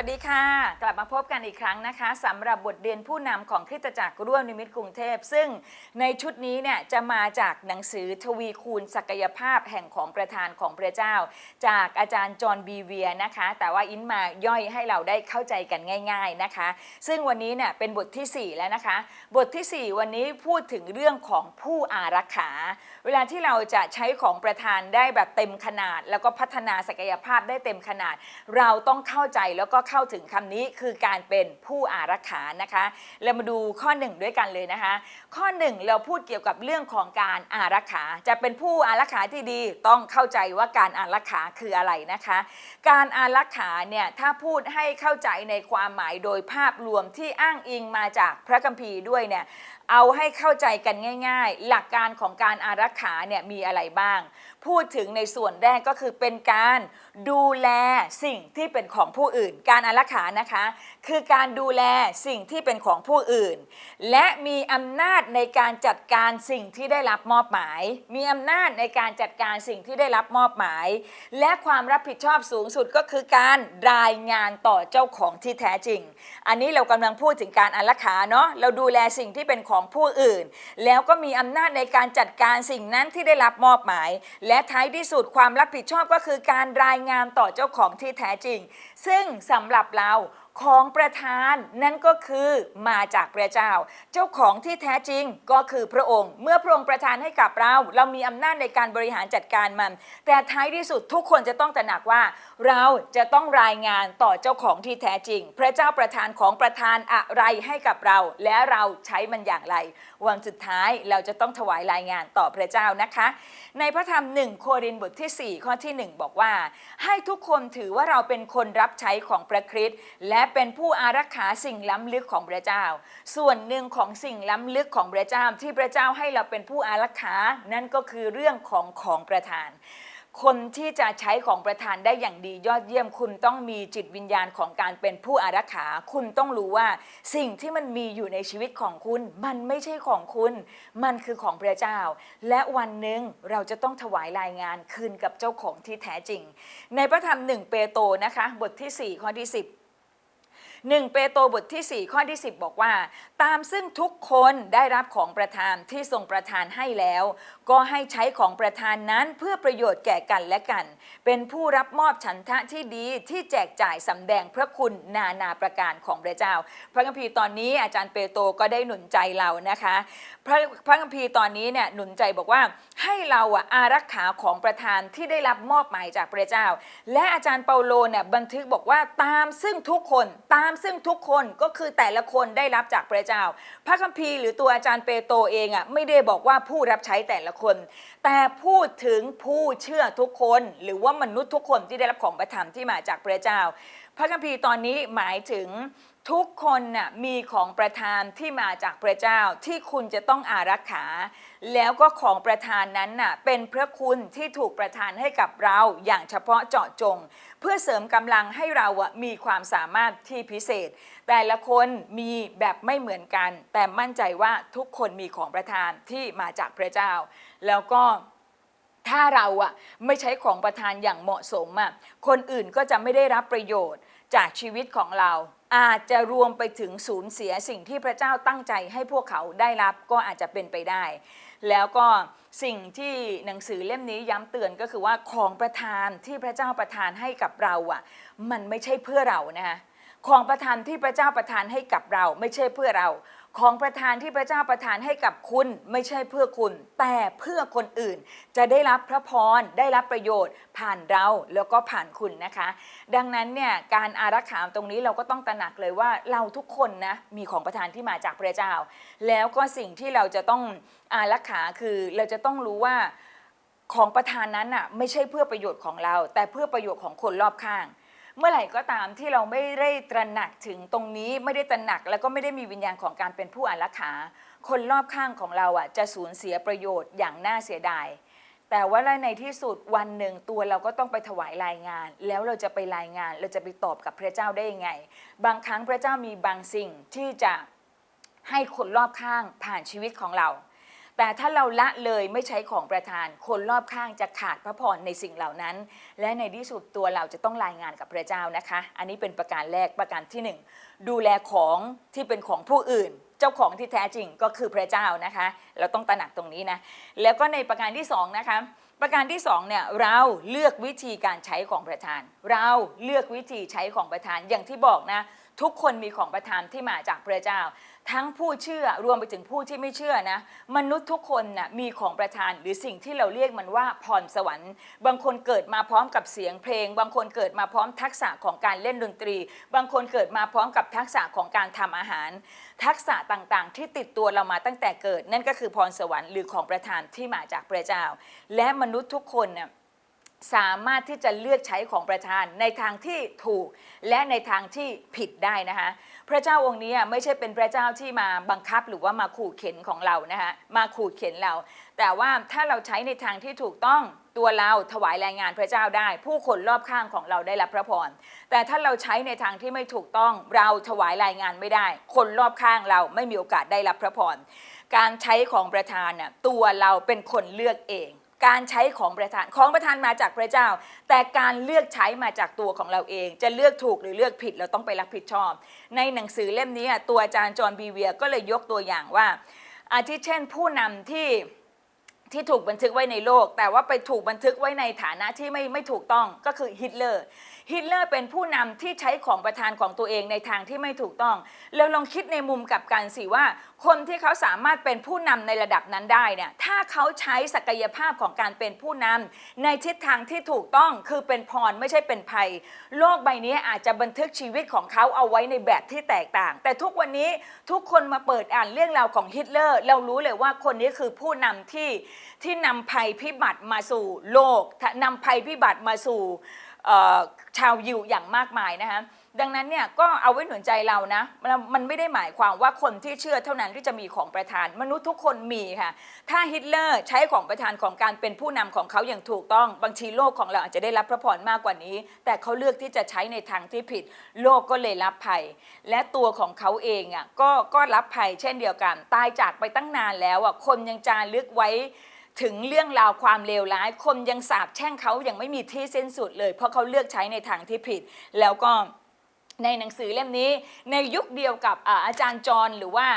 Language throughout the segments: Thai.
วัสดีค่ะ กลับมาพบกันอีกครั้งนะคะสำหรับบทเรียนผู้นำของคริสตจักรร่วมนิมิตกรุงเทพ ซึ่งในชุดนี้เนี่ยจะมาจากหนังสือทวีคูณศักยภาพแห่งของประธานของพระเจ้า จากอาจารย์จอห์นบีเวียนะคะ แต่ว่าอินมาย่อยให้เราได้เข้าใจกันง่าย ๆนะคะ ซึ่งวันนี้เนี่ยเป็นบททีสี่4 แล้วนะคะ บททีสี่ 4 วันนี้พูดถึงเรื่องของผู้อารักขา เวลาที่เราจะใช้ของประธานได้แบบเต็มขนาด แล้วก็พัฒนาศักยภาพได้เต็มขนาด เราต้องเข้าใจแล้วก็เข้าถึงคำนี้คือการเป็นผู้อารักขานะคะ เรามาดูข้อหนึ่งด้วยกันเลยนะคะ ข้อหนึ่งเราพูดเกี่ยวกับเรื่องของการอารักขา จะเป็นผู้อารักขาที่ดีต้องเข้าใจว่าการอารักขาคืออะไรนะคะ การอารักขาเนี่ยถ้าพูดให้เข้าใจในความหมายโดยภาพรวมที่อ้างอิงมาจากพระคัมภีร์ด้วยเนี่ยเอาให้เข้าใจกันง่าย ๆ หลักการของการอารักขาเนี่ยมีอะไรบ้างพูดถึงในส่วนแรกก็คือเป็นการดูแลสิ่งที่เป็นของผู้อื่น การอารักขานะคะ คือการดูแลสิ่งที่เป็นของผู้อื่น และมีอำนาจในการจัดการสิ่งที่ได้รับมอบหมาย มีอำนาจในการจัดการสิ่งที่ได้รับมอบหมาย และความรับผิดชอบสูงสุดก็คือการรายงานต่อเจ้าของที่แท้จริง อันนี้เรากำลังพูดถึงการอารักขาเนาะเราดูแลสิ่งที่เป็นของผู้อื่น แล้วก็มีอำนาจในการจัดการสิ่งนั้นที่ได้รับมอบหมายและท้ายที่สุดความรับผิดชอบก็คือการรายงานต่อเจ้าของที่แท้จริง ซึ่งสำหรับเราของประธานนั่นก็คือมาจากพระเจ้า เจ้าของที่แท้จริงก็คือพระองค์ เมื่อพระองค์ประทานให้กับเรา เรามีอำนาจในการบริหารจัดการมัน แต่ท้ายที่สุดทุกคนจะต้องตระหนักว่า เราจะต้องรายงานต่อเจ้าของที่แท้จริง พระเจ้าประทานของประทานอะไรให้กับเรา และเราใช้มันอย่างไรวันสุดท้ายเราจะต้องถวายรายงานต่อพระเจ้านะคะ ในพระธรรมหนึ่งโครินบทที่ 4 ข้อที่ 1 บอกว่า ให้ทุกคนถือว่าเราเป็นคนรับใช้ของพระคริสต์และเป็นผู้อารักขาสิ่งล้ำลึกของพระเจ้า ส่วนหนึ่งของสิ่งล้ำลึกของพระเจ้าที่พระเจ้าให้เราเป็นผู้อารักขานั่นก็คือเรื่องของของประทาน คนที่จะใช้ของประธานได้อย่างดียอดเยี่ยม คุณต้องมีจิตวิญญาณของการเป็นผู้อารักขา คุณต้องรู้ว่าสิ่งที่มันมีอยู่ในชีวิตของคุณ มันไม่ใช่ของคุณ มันคือของพระเจ้า และวันหนึ่งเราจะต้องถวายรายงานคืนกับเจ้าของที่แท้จริง ในพระธรรมหนึ่งเปโตรนะคะ บทที่ 4 ข้อที่ 10 1เปโตรบทที่ 4 ข้อที่ 10 บอกว่า ตามซึ่งทุกคนได้รับของประทานที่ทรงประทานให้แล้ว ก็ให้ใช้ของประทานนั้นเพื่อประโยชน์แก่กันและกัน เป็นผู้รับมอบฉันทะที่ดีที่แจกจ่ายสำแดงพระคุณนานาประการของพระเจ้า พระคัมภีร์ตอนนี้อาจารย์เปโตรก็ได้หนุนใจเรานะคะ พระพระคัมภีร์ตอนนี้เนี่ยหนุนใจบอกว่าให้เราอะอารักขาของประธานที่ได้รับมอบหมายจากพระเจ้า และอาจารย์เปาโลเนี่ยบันทึกบอกว่าตามซึ่งทุกคนตามซึ่งทุกคนก็คือแต่ละคนได้รับจากพระเจ้า พระคัมภีร์หรือตัวอาจารย์เปโตรเองอะไม่ได้บอกว่าผู้รับใช้แต่ละคน แต่พูดถึงผู้เชื่อทุกคน หรือว่ามนุษย์ทุกคนที่ได้รับของประทานที่มาจากพระเจ้า พระคัมภีร์ตอนนี้หมายถึง ทุกคนน่ะมีของประทานที่มาจากพระเจ้าที่คุณจะต้องอารักขา แล้วก็ของประทานนั้นน่ะเป็นพระคุณที่ถูกประทานให้กับเราอย่างเฉพาะเจาะจง เพื่อเสริมกำลังให้เราอะมีความสามารถที่พิเศษ แต่ละคนมีแบบไม่เหมือนกัน แต่มั่นใจว่าทุกคนมีของประทานที่มาจากพระเจ้า แล้วก็ถ้าเราอะไม่ใช้ของประทานอย่างเหมาะสมอะคนอื่นก็จะไม่ได้รับประโยชน์จากชีวิตของเรา อาจจะรวมไปถึงสูญเสียสิ่งที่พระเจ้าตั้งใจให้พวกเขาได้รับก็อาจจะเป็นไปได้ แล้วก็สิ่งที่หนังสือเล่มนี้ย้ำเตือนก็คือว่าของประทานที่พระเจ้าประทานให้กับเราอะ มันไม่ใช่เพื่อเรานะคะของประทานที่พระเจ้าประทานให้กับเราไม่ใช่เพื่อเรา ของประทานที่พระเจ้าประทานให้กับคุณไม่ใช่เพื่อคุณ แต่เพื่อคนอื่น จะได้รับพระพรได้รับประโยชน์ ผ่านเราแล้วก็ผ่านคุณนะคะ ดังนั้นเนี่ยการอารักขาตรงนี้เราก็ต้องตระหนักเลยว่าเราทุกคนนะมีของประทานที่มาจากพระเจ้า แล้วก็สิ่งที่เราจะต้องอารักขาคือเราจะต้องรู้ว่าของประทานนั้นอะไม่ใช่เพื่อประโยชน์ของเรา แต่เพื่อประโยชน์ของคนรอบข้าง เมื่อไหร่ก็ตามที่เราไม่ได้ตระหนักถึงตรงนี้ไม่ได้ตระหนัก แล้วก็ไม่ได้มีวิญญาณของการเป็นผู้อารักขา คนรอบข้างของเราอะจะสูญเสียประโยชน์อย่างน่าเสียดาย แต่ว่าในที่สุดวันหนึ่งตัวเราก็ต้องไปถวายรายงาน แล้วเราจะไปรายงานเราจะไปตอบกับพระเจ้าได้ยังไง บางครั้งพระเจ้ามีบางสิ่งที่จะให้คนรอบข้างผ่านชีวิตของเรา แต่ถ้าเราละเลยไม่ใช้ของประทาน คนรอบข้างจะขาดพระพรในสิ่งเหล่านั้น และในที่สุดตัวเราจะต้องรายงานกับพระเจ้านะคะ อันนี้เป็นประการแรกประการที่หนึ่งดูแลของที่เป็นของผู้อื่น เจ้าของที่แท้จริงก็คือพระเจ้านะคะ เราต้องตระหนักตรงนี้นะแล้วก็ในประการที่สองนะคะประการที่สองเนี่ยเราเลือกวิธีการใช้ของประทาน เราเลือกวิธีใช้ของประทานอย่างที่บอกนะ ทุกคนมีของประทานที่มาจากพระเจ้า ทั้งผู้เชื่อรวมไปถึงผู้ที่ไม่เชื่อนะ มนุษย์ทุกคนนะ่ะมีของประทานหรือสิ่งที่เราเรียกมันว่าพรสวรรค์ บางคนเกิดมาพร้อมกับเสียงเพลง บางคนเกิดมาพร้อมทักษะของการเล่นดนตรี บางคนเกิดมาพร้อมกับทักษะของการทำอาหาร ทักษะต่างๆ ที่ติดตัวเรามาตั้งแต่เกิด นั่นก็คือพรสวรรค์หรือของประทานที่มาจากพระเจ้า และมนุษย์ทุกคนน่ะ สามารถที่จะเลือกใช้ของประทานในทางที่ถูกและในทางที่ผิดได้นะคะพระเจ้าองค์นี้ไม่ใช่เป็นพระเจ้าที่มาบังคับหรือว่ามาขู่เข็นของเรานะคะมาขู่เข็นเรา แต่ว่าถ้าเราใช้ในทางที่ถูกต้องตัวเราถวายรายงานพระเจ้าได้ ผู้คนรอบข้างของเราได้รับพระพรแต่ถ้าเราใช้ในทางที่ไม่ถูกต้องเราถวายรายงานไม่ได้ คนรอบข้างเราไม่มีโอกาสได้รับพระพรการใช้ของประทานน่ะตัวเราเป็นคนเลือกเอง การใช้ของประทานของประทานมาจากพระเจ้า แต่การเลือกใช้มาจากตัวของเราเอง จะเลือกถูกหรือเลือกผิดเราต้องไปรับผิดชอบ ในหนังสือเล่มนี้ตัวอาจารย์จอห์นบีเวียร์ก็เลยยกตัวอย่างว่า อาทิเช่นผู้นำที่ที่ถูกบันทึกไว้ในโลก แต่ว่าไปถูกบันทึกไว้ในฐานะที่ไม่ไม่ถูกต้องก็คือฮิตเลอร์ ฮิตเลอร์เป็นผู้นำที่ใช้ของประทานของตัวเองในทางที่ไม่ถูกต้อง แล้วลองคิดในมุมกลับกันสิว่า คนที่เขาสามารถเป็นผู้นำในระดับนั้นได้เนี่ยถ้าเขาใช้ศักยภาพของการเป็นผู้นำในทิศทางที่ถูกต้องคือเป็นพรไม่ใช่เป็นภัย โลกใบนี้อาจจะบันทึกชีวิตของเขาเอาไว้ในแบบที่แตกต่าง แต่ทุกวันนี้ทุกคนมาเปิดอ่านเรื่องราวของฮิตเลอร์ เรารู้เลยว่าคนนี้คือผู้นำที่ที่นำภัยพิบัติมาสู่โลกนำภัยพิบัติมาสู่ ชาวยิวอย่างมากมายนะคะดังนั้นเนี่ยก็เอาไว้หนุนใจเรานะมันไม่ได้หมายความว่าคนที่เชื่อเท่านั้นที่จะมีของประทาน มนุษย์ทุกคนมีค่ะ ถ้าฮิตเลอร์ใช้ของประทานของการเป็นผู้นำของเขาอย่างถูกต้อง บางทีโลกของเราอาจจะได้รับพระพรมากกว่านี้ แต่เขาเลือกที่จะใช้ในทางที่ผิด โลกก็เลยรับภัย และตัวของเขาเองอะก็ก็รับภัยเช่นเดียวกัน ตายจากไปตั้งนานแล้วอะคนยังจารึกไว้ ถึงเรื่องราวความเลวร้าย คนยังสาบแช่งเขาอย่างไม่มีที่สิ้นสุดเลย เพราะเขาเลือกใช้ในทางที่ผิด แล้วก็ในหนังสือเล่มนี้ ในยุคเดียวกับอาจารย์จรหรือว่า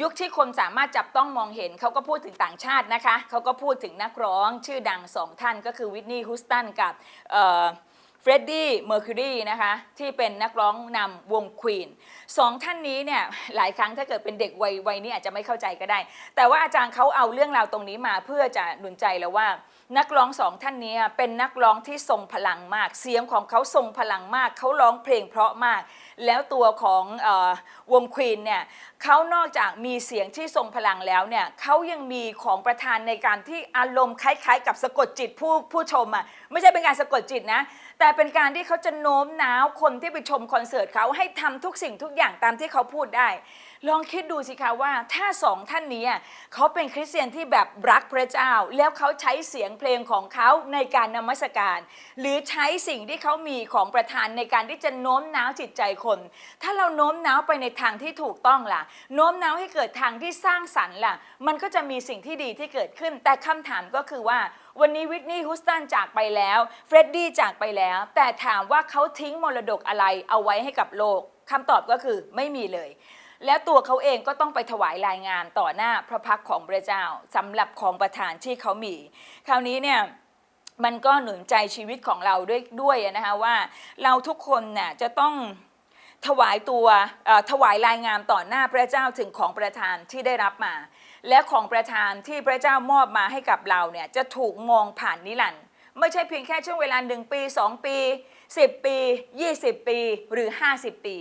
ยุคที่คนสามารถจับต้องมองเห็นเขาก็พูดถึงต่างชาตินะคะเขาก็พูดถึงนักร้องชื่อดังสองท่านก็คือวิทนีย์ฮุสตันกับ เฟรดดี้เมอร์คิวรีนะคะที่เป็นนักร้องนำวงควีนสองท่านนี้เนี่ยหลายครั้งถ้าเกิดเป็นเด็กวัยวัยนี้อาจจะไม่เข้าใจก็ได้ แต่ว่าอาจารย์เขาเอาเรื่องราวตรงนี้มาเพื่อจะหนุนใจแล้วว่า นักร้องสองท่านนี้เป็นนักร้องที่ทรงพลังมาก เสียงของเขาทรงพลังมาก เขาร้องเพลงเพราะมาก แล้วตัวของออวงควีนเนี่ยเขานอกจากมีเสียงที่ทรงพลังแล้วเนี่ยเขายังมีของประทานในการที่อารมณ์คล้าย ๆ กับสะกดจิตผู้ผู้ชมอะไม่ใช่เป็นการสะกดจิตนะ แต่เป็นการที่เขาจะโน้มน้าวคนที่ไปชมคอนเสิร์ตเขาให้ทำทุกสิ่งทุกอย่างตามที่เขาพูดได้ ลองคิดดูสิคะว่าถ้าสองท่านนี้เขาเป็นคริสเตียนที่แบบรักพระเจ้า แล้วเขาใช้เสียงเพลงของเขาในการนมัสการ หรือใช้สิ่งที่เขามีของประทานในการที่จะโน้มน้าวจิตใจคน ถ้าเราโน้มน้าวไปในทางที่ถูกต้องล่ะ โน้มน้าวให้เกิดทางที่สร้างสรรค์ล่ะ มันก็จะมีสิ่งที่ดีที่เกิดขึ้น แต่คำถามก็คือว่าวันนี้วิทนีย์ฮุสตันจากไปแล้วเฟรดดี้จากไปแล้ว แต่ถามว่าเขาทิ้งมรดกอะไรเอาไว้ให้กับโลกคำตอบก็คือไม่มีเลย แล้วตัวเขาเองก็ต้องไปถวายรายงานต่อหน้าพระพักของพระเจ้าสำหรับของประทานที่เขามี คราวนี้เนี่ยมันก็หนุนใจชีวิตของเราด้วยด้วยนะคะว่าเราทุกคนน่ะจะต้องถวายตัวถวายรายงานต่อหน้าพระเจ้าถึงของประทานที่ได้รับมา และของประทานที่พระเจ้ามอบมาให้กับเราเนี่ยจะถูกมองผ่านนิรันด์ไม่ใช่เพียงแค่ช่วงเวลาหนึ่งปี 2 ปี 10 ปี 20 ปีหรือ 50 ปี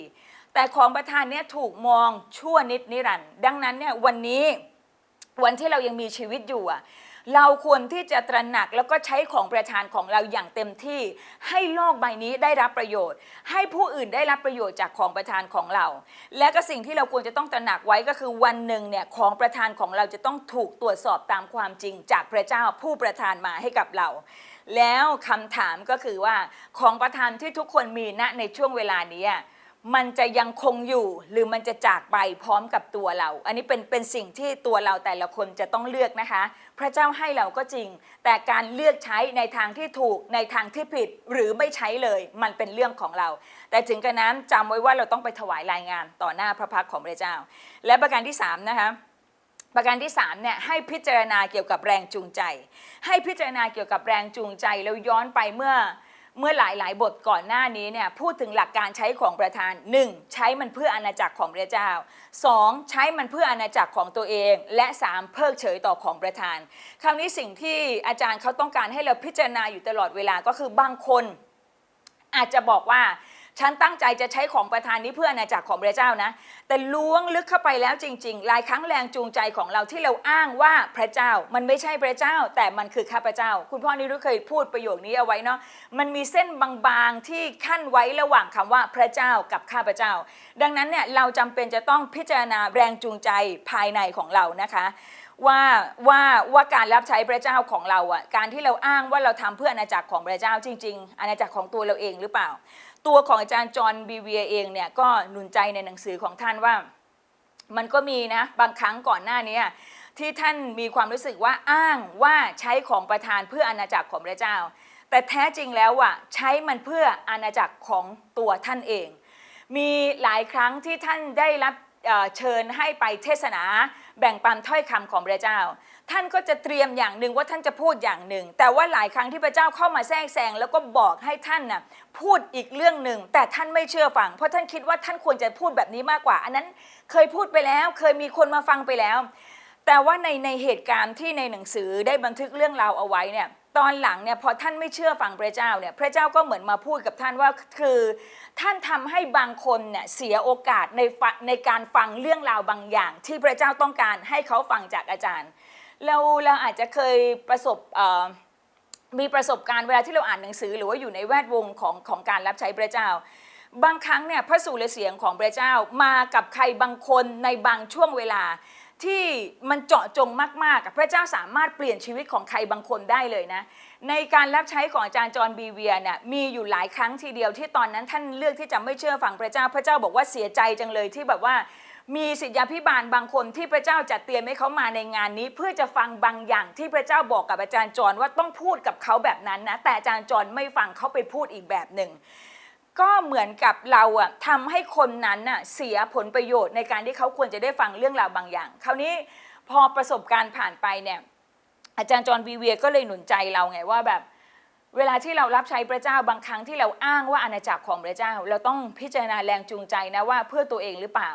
แต่ของประทานเนี่ยถูกมองชั่วนิดนิรันดร์ดังนั้นเนี่ยวันนี้วันที่เรายังมีชีวิตอยู่อะเราควรที่จะตระหนักแล้วก็ใช้ของประทานของเราอย่างเต็มที่ ให้โลกใบนี้ได้รับประโยชน์ ให้ผู้อื่นได้รับประโยชน์จากของประทานของเรา และก็สิ่งที่เราควรจะต้องตระหนักไว้ก็คือวันหนึ่งเนี่ยของประทานของเราจะต้องถูกตรวจสอบตามความจริงจากพระเจ้าผู้ประทานมาให้กับเรา แล้วคำถามก็คือว่าของประทานที่ทุกคนมีณในช่วงเวลานี้ มันจะยังคงอยู่หรือมันจะจากไปพร้อมกับตัวเรา อันนี้เป็นเป็นสิ่งที่ตัวเราแต่ละคนจะต้องเลือกนะคะ พระเจ้าให้เราก็จริง แต่การเลือกใช้ในทางที่ถูกในทางที่ผิดหรือไม่ใช้เลย มันเป็นเรื่องของเรา แต่ถึงกระนั้นจำไว้ว่าเราต้องไปถวายรายงานต่อหน้าพระพักของพระเจ้า และประการที่สามนะคะประการที่3เนี่ยให้พิจารณาเกี่ยวกับแรงจูงใจ ให้พิจารณาเกี่ยวกับแรงจูงใจแล้วย้อนไปเมื่อ เมื่อหลายๆ บทก่อนหน้านี้เนี่ยพูดถึงหลักการใช้ของประธาน 1. ใช้มันเพื่ออาณาจักรของพระเจ้า 2. ใช้มันเพื่ออาณาจักรของตัวเอง และ 3. เพิกเฉยต่อของประธาน คราวนี้สิ่งที่อาจารย์เขาต้องการให้เราพิจารณาอยู่ตลอดเวลาก็คือบางคน อาจจะบอกว่า ฉันตั้งใจจะใช้ของประธานนี้เพื่ออาณาจักรของพระเจ้านะ แต่ล้วงลึกเข้าไปแล้วจริงๆหลายครั้งแรงจูงใจของเราที่เราอ้างว่าพระเจ้า มันไม่ใช่พระเจ้า แต่มันคือข้าพเจ้า คุณพ่อนิรุธเคยพูดประโยคนี้เอาไว้เนาะมันมีเส้นบางๆที่ขั้นไว้ระหว่างคำว่าพระเจ้ากับข้าพเจ้า ดังนั้นเนี่ยเราจำเป็นจะต้องพิจารณาแรงจูงใจภายในของเรานะคะว่าว่าว่าการรับใช้พระเจ้าของเราอะการที่เราอ้างว่าเราทำเพื่ออาณาจักรของพระเจ้าจริง ๆ อาณาจักรของตัวเราเองหรือเปล่า ตัวของอาจารย์จอห์นบีเวียเองเนี่ยก็หนุนใจในหนังสือของท่านว่า มันก็มีนะบางครั้งก่อนหน้านี้ที่ท่านมีความรู้สึกว่าอ้างว่าใช้ของประทานเพื่ออาณาจักรของพระเจ้า แต่แท้จริงแล้วอะใช้มันเพื่ออาณาจักรของตัวท่านเอง มีหลายครั้งที่ท่านได้รับเอ่อเชิญให้ไปเทศนาแบ่งปันถ้อยคำของพระเจ้า ท่านก็จะเตรียมอย่างหนึ่งว่าท่านจะพูดอย่างหนึ่ง แต่ว่าหลายครั้งที่พระเจ้าเข้ามาแทรกแซงแล้วก็บอกให้ท่านน่ะพูดอีกเรื่องหนึ่ง แต่ท่านไม่เชื่อฟัง เพราะท่านคิดว่าท่านควรจะพูดแบบนี้มากกว่า อันนั้นเคยพูดไปแล้ว เคยมีคนมาฟังไปแล้ว แต่ว่าในในเหตุการณ์ที่ในหนังสือได้บันทึกเรื่องราวเอาไว้เนี่ยตอนหลังเนี่ยพอท่านไม่เชื่อฟังพระเจ้าเนี่ยพระเจ้าก็เหมือนมาพูดกับท่านว่าคือท่านทำให้บางคนเนี่ยเสียโอกาสในฟังในการฟังเรื่องราวบางอย่าง ที่พระเจ้าต้องการให้เขาฟังจากอาจารย์ เราเราอาจจะเคยประสบมีประสบการณ์เวลาที่เราอ่านหนังสือ หรือว่าอยู่ในแวดวงของของการรับใช้พระเจ้า บางครั้งเนี่ยพระสุรเสียงของพระเจ้ามากับใครบางคนในบางช่วงเวลาที่มันเจาะจงมากๆพระเจ้าสามารถเปลี่ยนชีวิตของใครบางคนได้เลยนะ ในการรับใช้ของอาจารย์จอห์นบีเวียเนี่ยมีอยู่หลายครั้งทีเดียวที่ตอนนั้นท่านเลือกที่จะไม่เชื่อฟังพระเจ้า พระเจ้าบอกว่าเสียใจจังเลยที่แบบว่า มีศิษยาพิบาลบางคนที่พระเจ้าจัดเตรียมให้เขามาในงานนี้ เพื่อจะฟังบางอย่างที่พระเจ้าบอกกับอาจารย์จอห์นว่าต้องพูดกับเขาแบบนั้นนะแต่อาจารย์จอห์นไม่ฟังเขาไปพูดอีกแบบหนึ่งก็เหมือนกับเราอะทำให้คนนั้นน่ะเสียผลประโยชน์ในการที่เขาควรจะได้ฟังเรื่องราวบางอย่าง คราวนี้พอประสบการณ์ผ่านไปเนี่ยอาจารย์จอห์นบีเวียก็เลยหนุนใจเราไงว่าแบบเวลาที่เรารับใช้พระเจ้าบางครั้งที่เราอ้างว่าอาณาจักรของพระเจ้า เราต้องพิจารณาแรงจูงใจนะว่าเพื่อตัวเองหรือเปล่า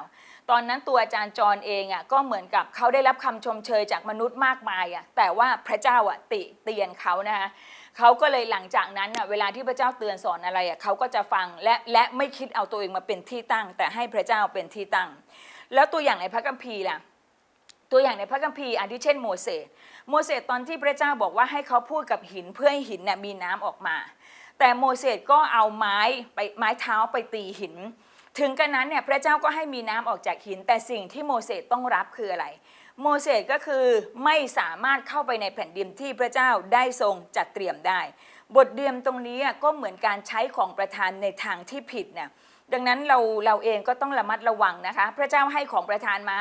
ตอนนั้นตัวอาจารย์จรเองอะก็เหมือนกับเขาได้รับคำชมเชยจากมนุษย์มากมายอะแต่ว่าพระเจ้าอะติเตียนเขานะคะเขาก็เลยหลังจากนั้นอะเวลาที่พระเจ้าเตือนสอนอะไรอะเขาก็จะฟังและและไม่คิดเอาตัวเองมาเป็นที่ตั้ง แต่ให้พระเจ้าเป็นที่ตั้ง แล้วตัวอย่างในพระคัมภีร์ล่ะตัวอย่างในพระคัมภีร์อันที่เช่นโมเสสโมเสสตอนที่พระเจ้าบอกว่าให้เขาพูดกับหินเพื่อให้หินเนี่ยมีน้ำออกมา แต่โมเสสก็เอาไม้ไปไม้เท้าไปตีหิน ถึงกันนั้นเนี่ยพระเจ้าก็ให้มีน้ำออกจากหิน แต่สิ่งที่โมเสสต้องรับคืออะไร โมเสสก็คือไม่สามารถเข้าไปในแผ่นดินที่พระเจ้าได้ทรงจัดเตรียมได้ บทเรียนตรงนี้ก็เหมือนการใช้ของประทานในทางที่ผิดเนี่ยดังนั้นเราเราเองก็ต้องระมัดระวังนะคะ พระเจ้าให้ของประทานมา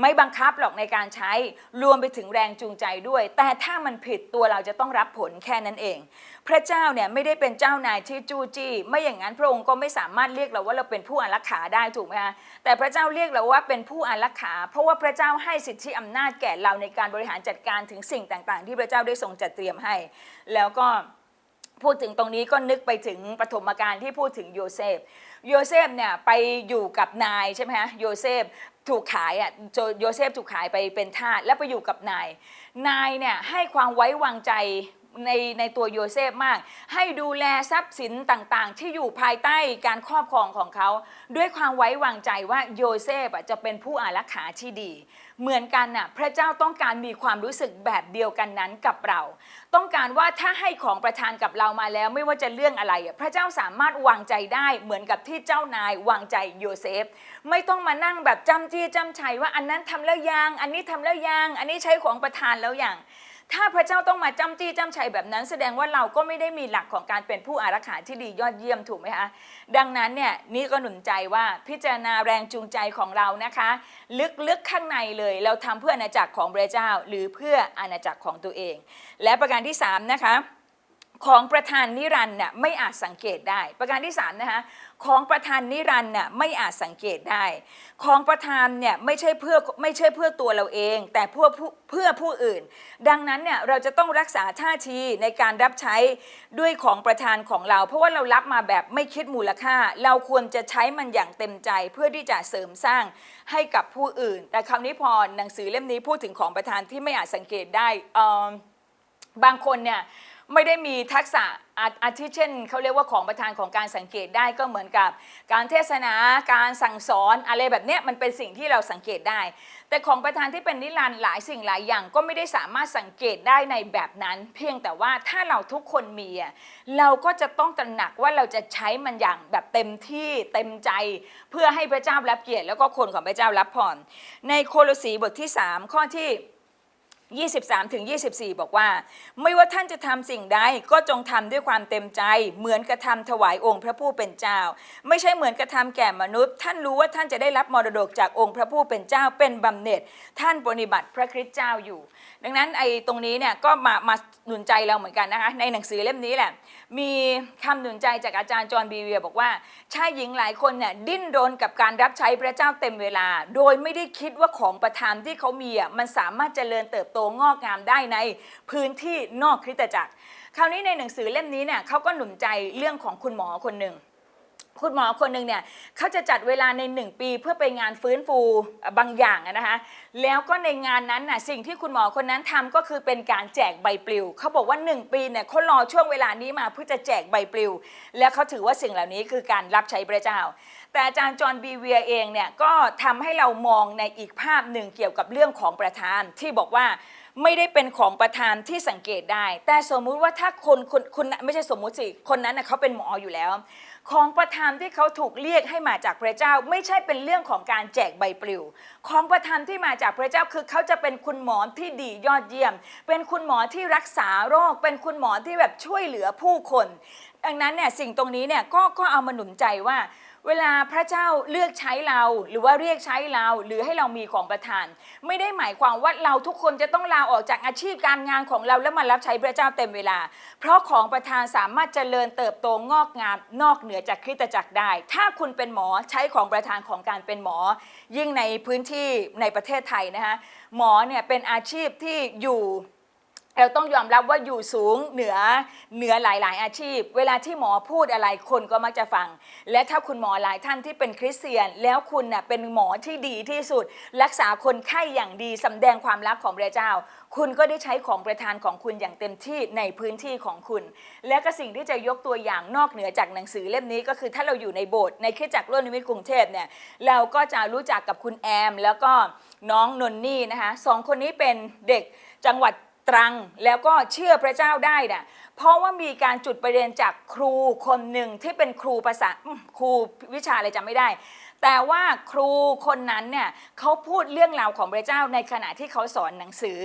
ไม่บังคับหรอกในการใช้รวมไปถึงแรงจูงใจด้วย แต่ถ้ามันผิดตัวเราจะต้องรับผลแค่นั้นเอง พระเจ้าเนี่ยไม่ได้เป็นเจ้านายที่จู้จี้ ไม่อย่างนั้นพระองค์ก็ไม่สามารถเรียกเราว่าเราเป็นผู้อารักขาได้ถูกไหมคะแต่พระเจ้าเรียกเราว่าเป็นผู้อารักขา เพราะว่าพระเจ้าให้สิทธิอำนาจแก่เราในการบริหารจัดการถึงสิ่งต่าง ๆ ที่พระเจ้าได้ทรงจัดเตรียมให้ แล้วก็พูดถึงตรงนี้ก็นึกไปถึงปฐมกาลที่พูดถึงโยเซฟโยเซฟเนี่ยไปอยู่กับนายใช่ไหมฮะโยเซฟ ถูกขายอะโจโยเซฟถูกขายไปเป็นทาสแล้วไปอยู่กับนาย นายเนี่ยให้ความไว้วางใจ ในในตัวโยเซฟมาก ให้ดูแลทรัพย์สินต่างๆ ที่อยู่ภายใต้การครอบครองของเขา ด้วยความไว้วางใจว่าโยเซฟจะเป็นผู้อารักขาที่ดี เหมือนกันน่ะพระเจ้าต้องการมีความรู้สึกแบบเดียวกันนั้นกับเรา ต้องการว่าถ้าให้ของประทานกับเรามาแล้วไม่ว่าจะเรื่องอะไร พระเจ้าสามารถวางใจได้เหมือนกับที่เจ้านาย วางใจโยเซฟ ไม่ต้องมานั่งแบบจำจี้จำชัยว่าอันนั้นทำแล้วยังอันนี้ทำแล้วยังอันนี้ใช้ของประทานแล้วยัง ถ้าพระเจ้าต้องมาจำจี้จำชัยแบบนั้น แสดงว่าเราก็ไม่ได้มีหลักของการเป็นผู้อารักขาที่ดียอดเยี่ยมถูกไหมคะดังนั้นเนี่ยนี่ก็หนุนใจว่าพิจารณาแรงจูงใจของเรานะคะ ลึกๆข้างในเลยเราทำเพื่ออาณาจักรของพระเจ้า หรือเพื่ออาณาจักรของตัวเอง และประการที่สามนะคะ ของประธานนิรันดร์น่ะไม่อาจสังเกตได้ ประการที่สามนะคะของประธานนิรันดร์น่ะไม่อาจสังเกตได้ ของประธานเนี่ยไม่ใช่เพื่อไม่ใช่เพื่อตัวเราเอง แต่เพื่อเพื่อผู้อื่น ดังนั้นเนี่ยเราจะต้องรักษาท่าทีในการรับใช้ด้วยของประธานของเรา เพราะว่าเรารับมาแบบไม่คิดมูลค่า เราควรจะใช้มันอย่างเต็มใจเพื่อที่จะเสริมสร้างให้กับผู้อื่น แต่คำนี้พอหนังสือเล่มนี้พูดถึงของประธานที่ไม่อาจสังเกตได้เอิ่มบางคนเนี่ย ไม่ได้มีทักษะอาอาทิเช่นเขาเรียกว่าของประธานของการสังเกตได้ก็เหมือนกับ การเทศนาการสั่งสอนอะไรแบบเนี้ยมันเป็นสิ่งที่เราสังเกตได้ แต่ของประธานที่เป็นนิรันดร์หลายสิ่งหลายอย่าง ก็ไม่ได้สามารถสังเกตได้ในแบบนั้น เพียงแต่ว่าถ้าเราทุกคนมีอะเราก็จะต้องตระหนักว่าเราจะใช้มันอย่างแบบเต็มที่เต็มใจ เพื่อให้พระเจ้ารับเกียรติแล้วก็คนของพระเจ้ารับพรในโคโลสีบทที่ 3 ข้อที่ 23ถึง24 บอกว่า ไม่ว่าท่านจะทำสิ่งใดก็จงทำด้วยความเต็มใจ เหมือนกระทำถวายองค์พระผู้เป็นเจ้า ไม่ใช่เหมือนกระทำแก่มนุษย์ ท่านรู้ว่าท่านจะได้รับมรดกจากองค์พระผู้เป็นเจ้าเป็นบำเหน็จ ท่านปฏิบัติพระคริสต์เจ้าอยู่ ดังนั้นไอ้ตรงนี้เนี่ยก็มามาหนุนใจเราเหมือนกันนะคะในหนังสือเล่มนี้แหละ มีคำหนุนใจจากอาจารย์จอห์นบีเวียบอกว่าชายหญิงหลายคนเนี่ยดิ้นรนกับการรับใช้พระเจ้าเต็มเวลา โดยไม่ได้คิดว่าของประทานที่เขามีอะมันสามารถเจริญเติบโตงอกงามได้ในพื้นที่นอกคริสตจักร คราวนี้ในหนังสือเล่มนี้เนี่ยเขาก็หนุนใจเรื่องของคุณหมอคนหนึ่งคุณหมอคนหนึ่งเนี่ยเขาจะจัดเวลาในหนึ่งปีเพื่อไปงานฟื้นฟูบางอย่างนะคะแล้วก็ในงานนั้นน่ะสิ่งที่คุณหมอคนนั้นทำก็คือเป็นการแจกใบปลิวเขาบอกว่า 1 ปีเนี่ยเขารอช่วงเวลานี้มาเพื่อจะแจกใบปลิว แล้วเขาถือว่าสิ่งเหล่านี้คือการรับใช้พระเจ้า แต่อาจารย์จอห์นบีเวียเองเนี่ยก็ทำให้เรามองในอีกภาพหนึ่งเกี่ยวกับเรื่องของประธานที่บอกว่าไม่ได้เป็นของประธานที่สังเกตได้ แต่สมมุติว่าถ้าคนคนคนไม่ใช่สมมุติสิคนนั้นนะเขาเป็นหมออยู่แล้ว ของประธานที่เขาถูกเรียกให้มาจากพระเจ้า ไม่ใช่เป็นเรื่องของการแจกใบปลิว ของประธานที่มาจากพระเจ้าคือเขาจะเป็นคุณหมอที่ดียอดเยี่ยม เป็นคุณหมอที่รักษาโรค เป็นคุณหมอที่แบบช่วยเหลือผู้คน ดังนั้นเนี่ยสิ่งตรงนี้เนี่ยก็ก็เอามาหนุนใจว่า เวลาพระเจ้าเลือกใช้เรา หรือว่าเรียกใช้เรา หรือให้เรามีของประทาน ไม่ได้หมายความว่าเราทุกคนจะต้องลาออกจากอาชีพการงานของเราแล้วมารับใช้พระเจ้าเต็มเวลา เพราะของประทานสามารถเจริญเติบโตงอกงามนอกเหนือจากคริสตจักรได้ ถ้าคุณเป็นหมอใช้ของประทานของการเป็นหมอ ยิ่งในพื้นที่ในประเทศไทยนะคะหมอเนี่ยเป็นอาชีพที่อยู่ เราต้องยอมรับว่าอยู่สูงเหนือเหนือหลาย ๆ อาชีพ เวลาที่หมอพูดอะไรคนก็มักจะฟัง และถ้าคุณหมอหลายท่านที่เป็นคริสเตียน แล้วคุณน่ะเป็นหมอที่ดีที่สุด รักษาคนไข้อย่างดีสำแดงความรักของพระเจ้า คุณก็ได้ใช้ของประทานของคุณอย่างเต็มที่ในพื้นที่ของคุณ และก็สิ่งที่จะยกตัวอย่างนอกเหนือจากหนังสือเล่มนี้ก็คือถ้าเราอยู่ในโบสถ์ในคริสตจักรร่วมนิมิตกรุงเทพเนี่ยเราก็จะรู้จักกับคุณแอม แล้วก็น้องนนนี่นะคะสองคนนี้เป็นเด็กจังหวัด ตรังแล้วก็เชื่อพระเจ้าได้น่ะเพราะว่ามีการจุดประเด็นจากครูคนหนึ่งที่เป็นครูภาษาครูวิชาอะไรจำไม่ได้ แต่ว่าครูคนนั้นเนี่ยเขาพูดเรื่องราวของพระเจ้าในขณะที่เขาสอนหนังสือ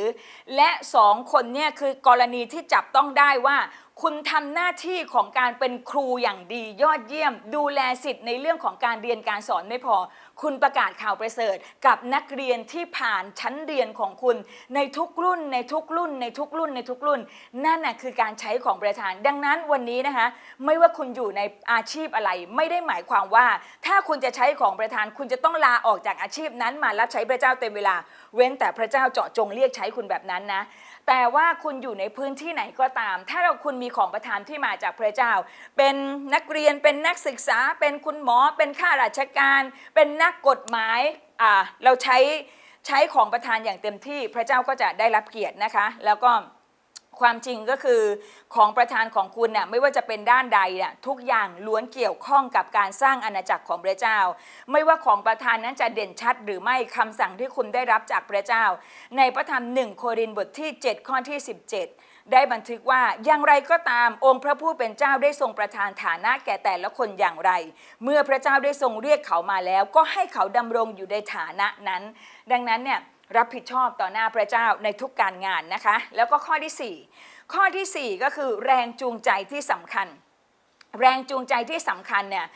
และสองคนเนี่ยคือกรณีที่จับต้องได้ว่า คุณทำหน้าที่ของการเป็นครูอย่างดียอดเยี่ยม ดูแลสิทธิ์ในเรื่องของการเรียนการสอนไม่พอ คุณประกาศข่าวประเสริฐ กับนักเรียนที่ผ่านชั้นเรียนของคุณ ในทุกรุ่น ในทุกรุ่น ในทุกรุ่น ในทุกรุ่น นั่นน่ะคือการใช้ของประธาน ดังนั้นวันนี้นะคะ ไม่ว่าคุณอยู่ในอาชีพอะไรไม่ได้หมายความว่า ถ้าคุณจะใช้ของประธาน คุณจะต้องลาออกจากอาชีพนั้นมารับใช้พระเจ้าเต็มเวลา เว้นแต่พระเจ้าเจาะจงเรียกใช้คุณแบบนั้นนะ แต่ว่าคุณอยู่ในพื้นที่ไหนก็ตาม ถ้าเราคุณมีของประทานที่มาจากพระเจ้า เป็นนักเรียนเป็นนักศึกษา เป็นคุณหมอ เป็นข้าราชการ เป็นนักกฎหมายอ่าเราใช้ใช้ของประทานอย่างเต็มที่ พระเจ้าก็จะได้รับเกียรตินะคะ แล้วก็ ความจริงก็คือของประธานของคุณน่ะไม่ว่าจะเป็นด้านใดน่ะทุกอย่างล้วนเกี่ยวข้องกับการสร้างอาณาจักรของพระเจ้า ไม่ว่าของประธานนั้นจะเด่นชัด หรือไม่คำสั่งที่คุณได้รับจากพระเจ้า ในพระธรรมหนึ่งโครินบทที่ 7 ข้อที่ 17 ได้บันทึกว่าอย่างไรก็ตามองค์พระผู้เป็นเจ้าได้ทรงประทานฐานะแก่แต่ละคนอย่างไร เมื่อพระเจ้าได้ทรงเรียกเขามาแล้ว ก็ให้เขาดำรงอยู่ในฐานะนั้น ดังนั้นเนี่ย รับผิดชอบต่อหน้าพระเจ้าในทุกการงานนะคะ แล้วก็ข้อที่ 4 ข้อทีสี่4 ก็คือแรงจูงใจที่สำคัญ แรงจูงใจที่สำคัญเนี่ย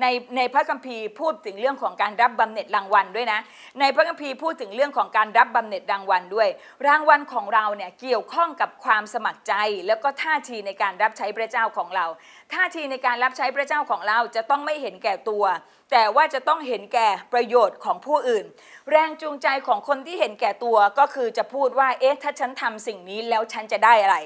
ในในพระคัมภีร์พูดถึงเรื่องของการรับบำเหน็จรางวัลด้วยนะ ในพระคัมภีร์พูดถึงเรื่องของการรับบำเหน็จรางวัลด้วย รางวัลของเราเนี่ยเกี่ยวข้องกับความสมัครใจ แล้วก็ท่าทีในการรับใช้พระเจ้าของเรา ท่าทีในการรับใช้พระเจ้าของเราจะต้องไม่เห็นแก่ตัว แต่ว่าจะต้องเห็นแก่ประโยชน์ของผู้อื่น แรงจูงใจของคนที่เห็นแก่ตัวก็คือจะพูดว่าเอ๊ะถ้าฉันทำสิ่งนี้แล้วฉันจะได้อะไร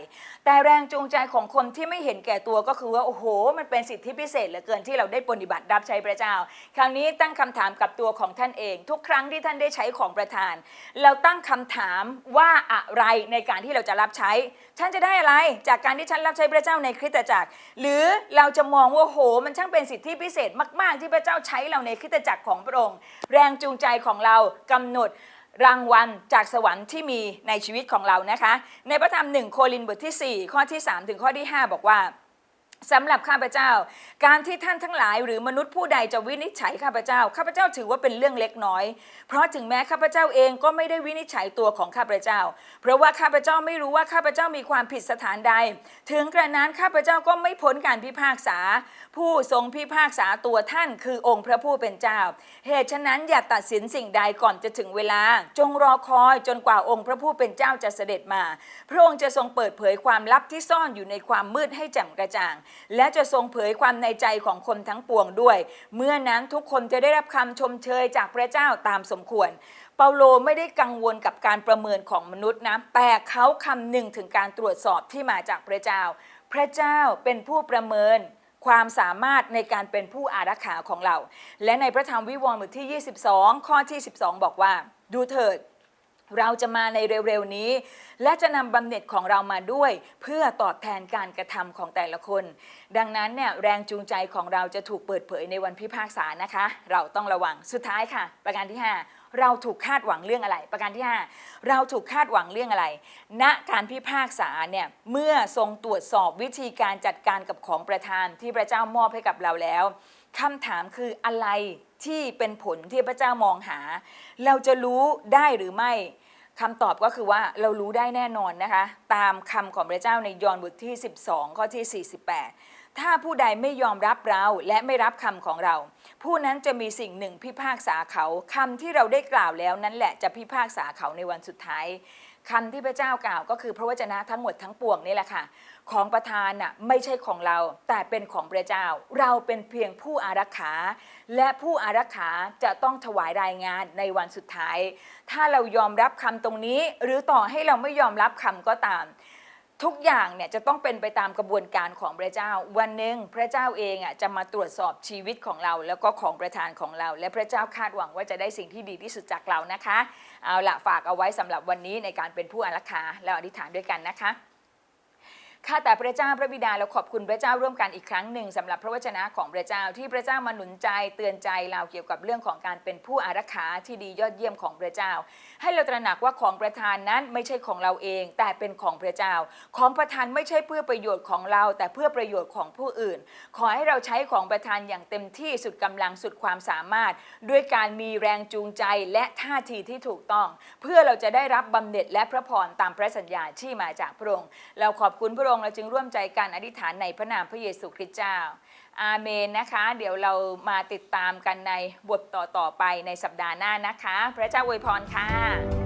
แต่แรงจูงใจของคนที่ไม่เห็นแก่ตัวก็คือว่าโอ้โห มันเป็นสิทธิพิเศษเหลือเกินที่เราได้ปฏิบัติรับใช้พระเจ้า คราวนี้ตั้งคำถามกับตัวของท่านเอง ทุกครั้งที่ท่านได้ใช้ของประทาน เราตั้งคำถามว่าอะไรในการที่เราจะรับใช้ ฉันจะได้อะไร จากการที่ฉันรับใช้พระเจ้าในคริสตจักร หรือเราจะมองว่าโห มันช่างเป็นสิทธิพิเศษมาก ๆ ที่พระเจ้าใช้เราในคริสตจักรของพระองค์ แรงจูงใจของเรากำหนดรางวัลจากสวรรค์ที่มีในชีวิตของเรานะคะ ในพระธรรมหนึ่งโครินบทที่ 4 ข้อที่ 3 ถึงข้อที่ 5 บอกว่า สำหรับข้าพเจ้า การที่ท่านทั้งหลายหรือมนุษย์ผู้ใดจะวินิจฉัยข้าพเจ้า ข้าพเจ้าถือว่าเป็นเรื่องเล็กน้อย เพราะถึงแม้ข้าพเจ้าเองก็ไม่ได้วินิจฉัยตัวของข้าพเจ้า เพราะว่าข้าพเจ้าไม่รู้ว่าข้าพเจ้ามีความผิดสถานใด ถึงกระนั้นข้าพเจ้าก็ไม่พ้นการพิพากษา ผู้ทรงพิพากษาตัวท่านคือองค์พระผู้เป็นเจ้า เหตุฉะนั้นอย่าตัดสินสิ่งใดก่อนจะถึงเวลา จงรอคอยจนกว่าองค์พระผู้เป็นเจ้าจะเสด็จมา พระองค์จะทรงเปิดเผยความลับที่ซ่อนอยู่ในความมืดให้แจ่มกระจ่างและจะทรงเผยความในใจของคนทั้งปวงด้วย เมื่อนั้นทุกคนจะได้รับคำชมเชยจากพระเจ้าตามสมควร เปาโลไม่ได้กังวลกับการประเมินของมนุษย์นะแต่เขาคำนึงถึงการตรวจสอบที่มาจากพระเจ้า พระเจ้าเป็นผู้ประเมินความสามารถในการเป็นผู้อารักขาของเรา และในพระธรรมวิวรณ์บทที่ 22 ข้อที่ 12 บอกว่า ดูเถิด เราจะมาในเร็วๆนี้ และจะนำบำเหน็จของเรามาด้วย เพื่อตอบแทนการกระทำของแต่ละคน ดังนั้นเนี่ยแรงจูงใจของเราจะถูกเปิดเผยในวันพิพากษานะคะ เราต้องระวังสุดท้ายค่ะ ประการที่ 5เราถูกคาดหวังเรื่องอะไร ประการที่ 5 เราถูกคาดหวังเรื่องอะไร ณ การพิพากษาเนี่ย เมื่อทรงตรวจสอบวิธีการจัดการกับของประทานที่พระเจ้ามอบให้กับเราแล้วคำถามคืออะไรที่เป็นผลที่พระเจ้ามองหา เราจะรู้ได้หรือไม่ คำตอบก็คือว่าเรารู้ได้แน่นอนนะคะ ตามคำของพระเจ้าในยอห์นบทที่ 12 ข้อที่ 48 ถ้าผู้ใดไม่ยอมรับเราและไม่รับคำของเรา ผู้นั้นจะมีสิ่งหนึ่งพิพากษาเขาคำที่เราได้กล่าวแล้วนั่นแหละจะพิพากษาเขาในวันสุดท้ายคำที่พระเจ้ากล่าวก็คือพระวจนะทั้งหมดทั้งปวงนี่แหละค่ะ ของประธานน่ะไม่ใช่ของเรา แต่เป็นของพระเจ้า เราเป็นเพียงผู้อารักขา และผู้อารักขาจะต้องถวายรายงานในวันสุดท้าย ถ้าเรายอมรับคำตรงนี้ หรือต่อให้เราไม่ยอมรับคำก็ตามทุกอย่างเนี่ยจะต้องเป็นไปตามกระบวนการของพระเจ้า วันหนึ่งพระเจ้าเองอะจะมาตรวจสอบชีวิตของเรา แล้วก็ของประทานของเรา และพระเจ้าคาดหวังว่าจะได้สิ่งที่ดีที่สุดจากเรานะคะ เอาละฝากเอาไว้สำหรับวันนี้ในการเป็นผู้อารักขาแล้วอธิษฐานด้วยกันนะคะ ข้าแต่พระเจ้าพระบิดาเราขอบคุณพระเจ้าร่วมกันอีกครั้งหนึ่งสำหรับพระวจนะของพระเจ้าที่พระเจ้ามาหนุนใจเตือนใจเราเกี่ยวกับเรื่องของการเป็นผู้อารักขาที่ดียอดเยี่ยมของพระเจ้า ให้เราตระหนักว่าของประทานนั้นไม่ใช่ของเราเอง แต่เป็นของพระเจ้า ของประทานไม่ใช่เพื่อประโยชน์ของเรา แต่เพื่อประโยชน์ของผู้อื่น ขอให้เราใช้ของประทานอย่างเต็มที่สุดกำลังสุดความสามารถ ด้วยการมีแรงจูงใจและท่าทีที่ถูกต้อง เพื่อเราจะได้รับบำเหน็จและพระพรตามพระสัญญาที่มาจากพระองค์เราขอบคุณพระองค์เราจึงร่วมใจกันอธิษฐานในพระนามพระเยซูคริสต์เจ้า อาเมนนะคะ เดี๋ยวเรามาติดตามกันในบทต่อๆไปในสัปดาห์หน้านะคะ พระเจ้าอวยพรค่ะ